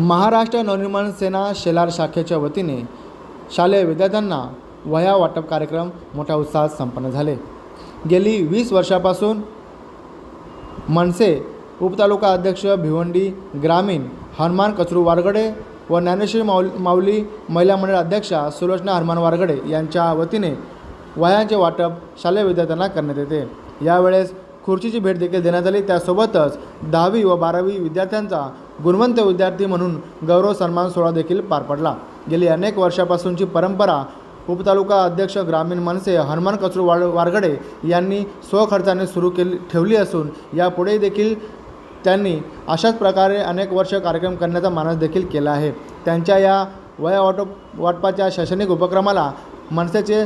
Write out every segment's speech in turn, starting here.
महाराष्ट्र नवनिर्माण सेना शेलार शाखेच्या वतीने शालेय विद्यार्थ्यांना वह्या वाटप कार्यक्रम मोठ्या उत्साहात संपन्न झाले. गेली वीस वर्षापासून मनसे उपतालुका अध्यक्ष भिवंडी ग्रामीण हनुमान कचरू वारगडे व ज्ञानेश्वरी माऊल माऊली महिला मंडळ अध्यक्षा सुलोचना हनुमान वारगडे यांच्या वतीने वह्यांचे वाटप शालेय विद्यार्थ्यांना करण्यात येते. यावेळेस खुर्चीची भेट देखील देण्यात आली. त्यासोबतच दहावी व बारावी विद्यार्थ्यांचा गुणवंत विद्यार्थी म्हणून गौरव सन्मान सोहळा देखील पार पडला. गेली अनेक वर्षापासूनची परंपरा उपतालुका अध्यक्ष ग्रामीण मनसे हनुमान कचरू वाड वारगडे यांनी स्वखर्चाने सुरू केली ठेवली असून यापुढे देखील त्यांनी अशाच प्रकारे अनेक वर्ष कार्यक्रम करण्याचा मानस देखील केला आहे. त्यांच्या या वया वाटप वाटपाच्या शैक्षणिक उपक्रमाला मनसेचे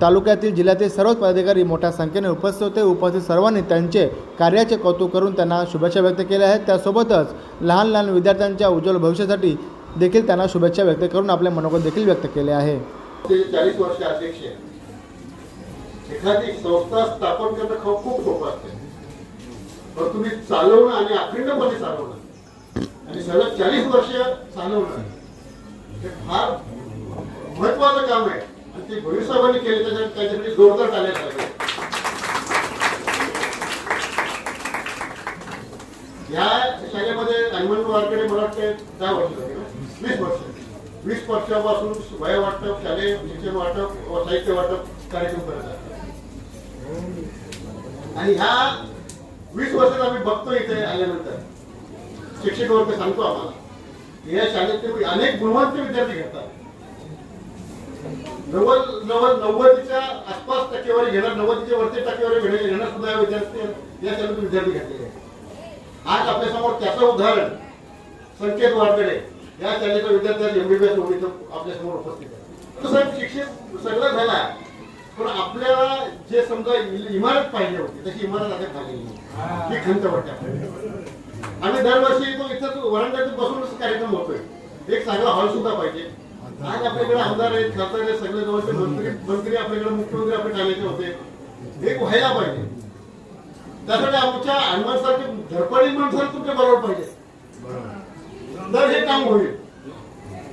तालुक्यातील जिल्ह्यातील सर्वच पदाधिकारी मोठ्या संख्येने उपस्थित होते. उपस्थित सर्वांनी त्यांचे कार्याचे कौतुक करून त्यांना शुभेच्छा व्यक्त केल्या आहेत. त्यासोबतच लहान लहान विद्यार्थ्यांच्या उज्ज्वल भविष्यासाठी देखील त्यांना शुभेच्छा व्यक्त करून आपले मनोगत देखील व्यक्त केले आहे. चाळीस वर्ष अध्यक्ष एखादी संस्था स्थापन करणं खूप खूप सोपं असते. पण तुम्ही चालवणं आणि अखंडपणे चालवणं आणि सलग चाळीस वर्ष चालवणं हे फार महत्वाचं काम आहे. ते भविष्यवाणी केले त्याच्या त्याच्यासाठी जोरदार टाळ्या पाहिजे या शाळेमध्ये हनुमान वारकडे मला वाटतं दहा वर्ष झाली वीस वर्ष. वीस वर्षापासून वय वाटप शालेय शिक्षण वाटप व साहित्य वाटप कार्यक्रम करत असतात आणि ह्या वीस वर्षात आम्ही बघतो इथे आल्यानंतर. शिक्षक वर्ग सांगतो आम्हाला. या शाळेत अनेक गुणवंत विद्यार्थी घेतात. नव्वद नव्वद नव्वदच्या आसपास टक्केवारी घेणार नव्वदच्या वरती टक्केवारी घेणार घेणार सुद्धा या विद्यार्थी या शाळेतून विद्यार्थी घेतलेले आहेत. आज आपल्यासमोर त्याचं उदाहरण संकेत वारकडे या शाळेचा विद्यार्थ्यांनी एमबीबीएस इथं आपल्यासमोर उपस्थित आहे तर साहेब शिक्षित सगळं झाला पण आपल्याला जे समजा इमारत पाहिजे होती तशी इमारत आता झालेली नाही. ही खंत वाटते आम्ही दरवर्षी तो इथं वरांड्यातून बसूनच कार्यक्रम होतोय. एक चांगला हॉल सुद्धा पाहिजे. आज आपल्याकडे आमदार आहेत खासदार आहेत सगळे जवळचे मंत्री मंत्री आपल्याकडे मुख्यमंत्री आपले ठाण्याचे होते. एक व्हायला पाहिजे. त्यासाठी आमच्या हनुमानसारखे धडपडी माणसाला तुमच्या बरोबर पाहिजे. तर हे काम होईल.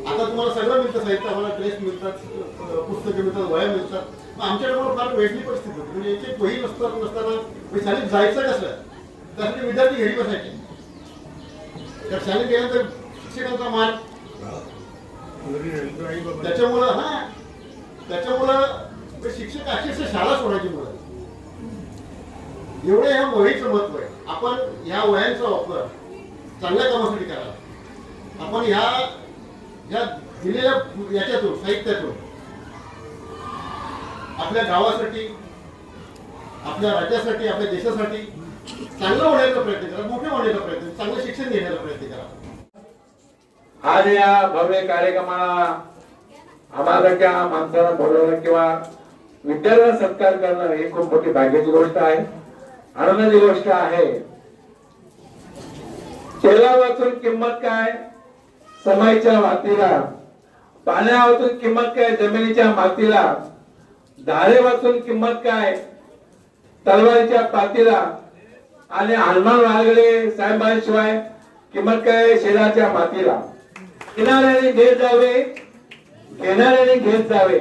आता तुम्हाला सगळं मिळतं साहित्य आम्हाला ड्रेस मिळतात अं, पुस्तकं मिळतात वया मिळतात. पण आमच्याकडे फार वेगळी परिस्थिती होती. म्हणजे एक एक वही नसताना नसताना शाळेत जायचं कसं त्यासाठी विद्यार्थी घरी बसायचे. तर शाळेत गेल्यानंतर शिक्षकांचा मार्ग त्याच्यामुळं हा. त्याच्यामुळं शिक्षक अक्षरशः शाळा सोडायची मुलं. एवढे ह्या वहीचं महत्त्व आहे. आपण ह्या वयांचा वापर चांगल्या कामासाठी करावा आपण ह्या ह्या दिलेल्या याच्यातून साहित्यातून आपल्या गावासाठी आपल्या राज्यासाठी आपल्या देशासाठी चांगलं होण्याचा प्रयत्न करा मोठे होण्याचा प्रयत्न चांगलं शिक्षण घेण्याचा प्रयत्न करा. आज या भव्य कार्यक्रमाला आम्हासारख्या माणसाला बोलवणं किंवा विद्यार्थ्यांना सत्कार करणं ही खूप मोठी भाग्याची गोष्ट आहे. आनंदाची गोष्ट आहे. तेला वाचून किंमत काय? समायच्या मातीला. पाण्या वाचून किंमत काय? जमिनीच्या मातीला. धारे वाचून किंमत काय? तलवारीच्या पातीला. आणि हनुमान वाळगडे साहेबांशिवाय किंमत काय? शेराच्या मातीला. घेणाऱ्याने देत जावे घेणाऱ्याने घेत जावे.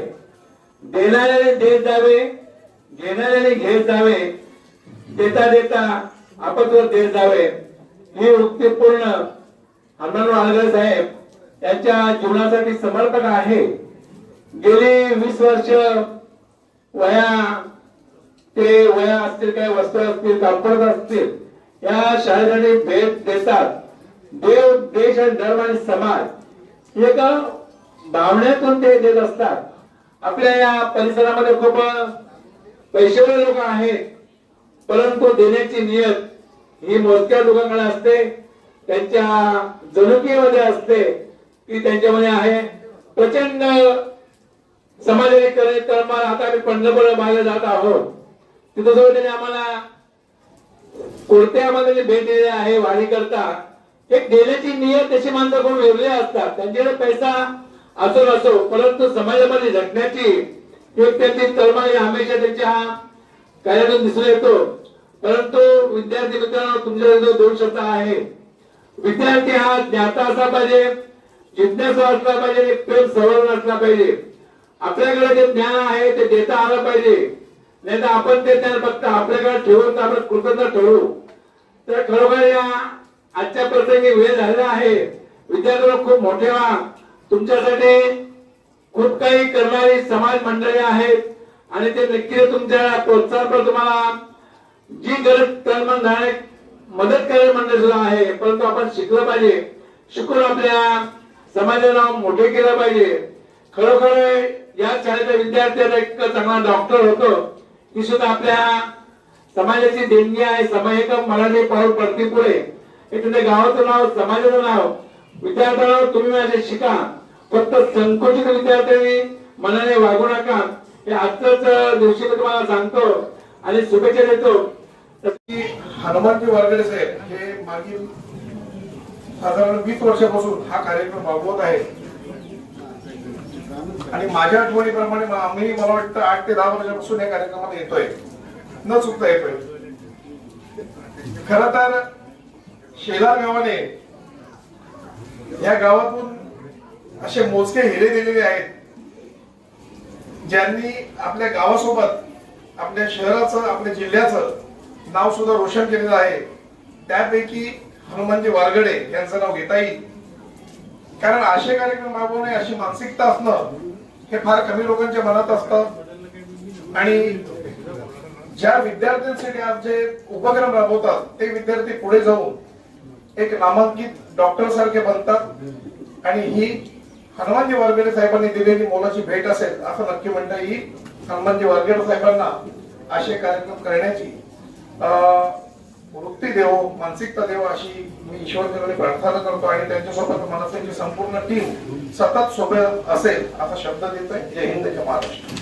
देणाऱ्याने देत जावे घेणाऱ्याने घेत जावे. देता देता आपत्व देत जावे. ही उक्तीपूर्ण पूर्ण हनुमान साहेब यांच्या जीवनासाठी समर्पक आहे. गेले वीस वर्ष वया ते वया असतील काही वस्तू असतील कापड असतील या शाळेसाठी भेट देतात. देव देश आणि धर्म आणि समाज एक भावनेतून ते देत असतात. आपल्या या परिसरामध्ये खूप पैशावर लोक आहेत. परंतु देण्याची नियत ही मोजक्या लोकांकडे असते. त्यांच्या जनुकीमध्ये असते. की त्यांच्यामध्ये आहे. प्रचंड समाजाने करे तर मला आता आम्ही पंढरपूर बाहेर जात आहोत. तिथं जवळ त्यांनी आम्हाला कोणत्यामध्ये जे भेट दिलेली आहे वाणी करता एक देण्याची नियत त्याची माणसं खूप वेगळे असतात. त्यांच्याकडे पैसा असो नसो परंतु समाजामध्ये झटण्याची एक त्यांची तळमळ हमेशा त्यांच्या कार्यातून दिसून येतो. परंतु विद्यार्थी मित्रांनो तुमच्या जो दोन शब्द आहे विद्यार्थी हा ज्ञाता असला पाहिजे जिज्ञासा असला पाहिजे प्रेम सवरण असला पाहिजे. आपल्याकडे जे ज्ञान आहे ते देता आलं पाहिजे. नाही तर आपण ते ज्ञान फक्त आपल्याकडे ठेवून तर आपण कृतज्ञ ठेवू तर खरोखर या आजच्या प्रसंगी वेळ झालेला आहे. विद्यार्थ्यांना खूप मोठे व्हा. तुमच्यासाठी खूप काही करणारी समाज मंडळी आहेत. आणि ते नक्की तुमच्या प्रोत्साहन तुम्हाला जी गरज तन्मन झाले मदत करायला मंडळ सुद्धा आहे. परंतु आपण शिकलं पाहिजे. शिकून आपल्या समाजाला मोठे केलं पाहिजे. खरोखर या शाळेच्या विद्यार्थ्याला एक चांगला डॉक्टर होतो ही सुद्धा आपल्या समाजाची देणगी आहे. समाज मराठी पाऊल पडते पुढे. हे तुझ्या गावाचं नाव समाजाचं नाव विद्यार्थ्यांना तुम्ही माझे शिका. फक्त संकुचित विद्यार्थ्यांनी मनाने वागू नका. हे आजच दिवशी मी तुम्हाला सांगतो आणि शुभेच्छा देतो. हनुमानजी वारगडे साहेब हे मागील साधारण वीस वर्षापासून हा कार्यक्रम राबवत आहे. आणि माझ्या आठवणीप्रमाणे आम्ही मला वाटतं आठ ते दहा वर्षापासून या कार्यक्रमात येतोय. न चुकता येतोय. खर तर शेलार गावाने या गावातून असे मोजके हिरे दिलेले आहेत ज्यांनी आपल्या गावासोबत आपल्या शहराचं आपल्या जिल्ह्याचं नाव सुद्धा रोशन केलेलं आहे. त्यापैकी हनुमानजी वारगडे यांचं नाव घेता येईल. कारण असे कार्यक्रम राबवणे अशी मानसिकता असणं हे फार कमी लोकांच्या मनात असतं. आणि ज्या विद्यार्थ्यांसाठी आज जे उपक्रम राबवतात ते विद्यार्थी पुढे जाऊन एक नामांकित डॉक्टर सारखे बनतात. आणि ही हनुमानजी वारगडे साहेबांनी दिलेली मोलाची भेट असेल असं नक्की म्हणता येईल हनुमानजी वारगडे साहेबांना असे कार्यक्रम करण्याची. वृत्ती देव मानसिकता देव अशी मी ईश्वरचरणी प्रार्थना करतो आणि त्यांच्यासोबत मनसेची संपूर्ण टीम सतत सोबत असेल असा शब्द देतोय. जय हिंद जय महाराष्ट्र.